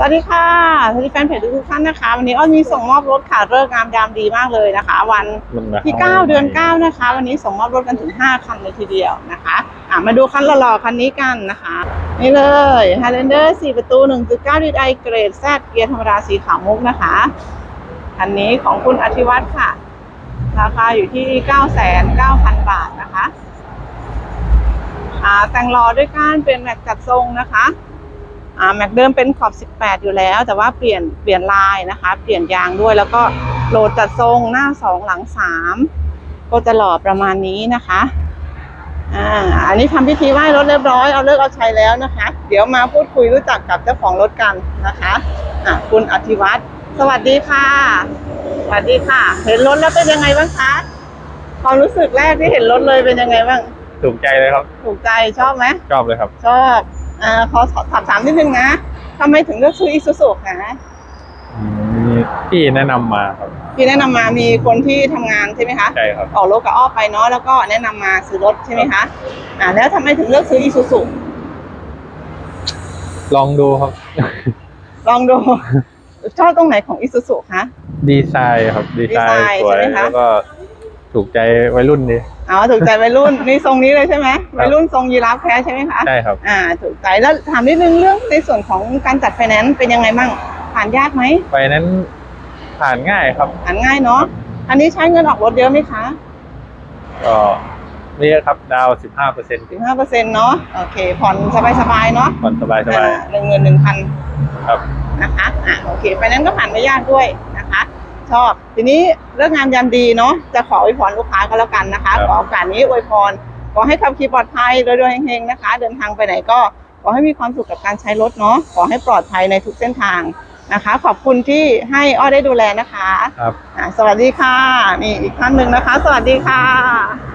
สวัสดีค่ะสวัสดีแฟนเพจทุกๆท่านนะคะ วันนี้อ้อมีส่งมอบรถค่ะเลิกษ์งามยามดีมากเลยนะคะ วันมันมาที่ข้9เดือน 9 นะคะ วันนี้ส่งมอบรถกันถึง 5 คันเลยทีเดียวนะคะอะมาดูคันหล่อๆคันนี้กันนะคะ นี่เลย Highlander 4 ประตู 1.9ดีไอเกรดแซดเกียร์ธรรมดาสีขาวมุกนะคะคันนี้ของคุณอธิวัตรค่ะ ราคาอยู่ที่ 9,900 บาทนะคะอ่าแต่งล้อด้วยการเป็นแม็กจัดทรงนะคะ อ่าแม็กเดิมเป็นขอบ 18 อยู่แล้ว แต่ว่าเปลี่ยนเปลี่ยนลายนะคะ เปลี่ยนยางด้วยแล้วก็โหลดจัดทรงหน้า 2 หลัง 3 ก็จะหล่อประมาณนี้นะคะอ่าอันนี้ทำพิธีไหว้รถเรียบร้อยเอาเลิกเอาใช้แล้วนะคะ เดี๋ยวมาพูดคุยรู้จักกับเจ้าของรถกันนะคะอ่าคุณอธิวัตรสวัสดีค่ะ สวัสดีค่ะ เห็นรถแล้วเป็นยังไงบ้างคะความรู้สึกแรกที่เห็นรถเลยเป็นยังไงบ้างถูกใจเลยครับ ถูกใจชอบไหมชอบเลยครับ ชอบ อ่าขอสอบถามนิดนึงนะทำไมถึงเลือกซื้ออีซูซูคะอืมมีพี่แนะนำมาครับพี่แนะนำมามีคนที่ทำงานใช่ไหมคะใช่ครับ ออกรถกับอ้อไปเนาะแล้วก็แนะนำมาซื้อรถใช่ไหมคะอ่าแล้วทำไมถึงเลือกซื้ออีซูซูลองดูครับ ลองดู ชอบตรงไหนของอีซูซูคะ ดีไซน์ครับ ดีไซดีไซน์น์สวยใช่ไหมคะ แล้วก็ ถูกใจวัยรุ่นดี อ๋อถูกใจวัยรุ่น นี่ทรงนี้เลยใช่ไหมวัยรุ่นทรงยีราฟแคสใช่ไหมคะใช่ครับ อ่า ถูกใจแล้วถามนิดนึงเรื่องในส่วนของการจัดไฟแนนซ์เป็นยังไงบ้างผ่านยากไหมไปนั้นผ่านง่ายครับผ่านง่ายเนาะอันนี้ใช้เงินออกรถเยอะไหมคะก็ไม่เยอะครับดาวสิบห้าเปอร์เซ็นต์ถึงห้าเปอร์เซ็นต์เนาะโอเค ผ่อนสบายๆเนาะผ่อนสบายสบายหนึ่งหมื่นหนึ่งพันครับนะคะอะโอเคไฟแนนซ์ก็ผ่านไม่ยากด้วยนะคะ ชอบ ทีนี้เรื่องงานยามดีเนาะจะขออวยพรลูกค้าก็แล้วกันนะคะครับขอโอกาสนี้อวยพรขอให้ขับขี่ปลอดภัยรวยๆเฮงๆนะคะ เดินทางไปไหนก็ขอให้มีความสุขกับการใช้รถเนาะขอให้ปลอดภัยในทุกเส้นทางนะคะ ขอบคุณที่ให้อ้อได้ดูแลนะคะครับอะสวัสดีค่ะมีอีกท่านหนึ่งนะคะ สวัสดีค่ะ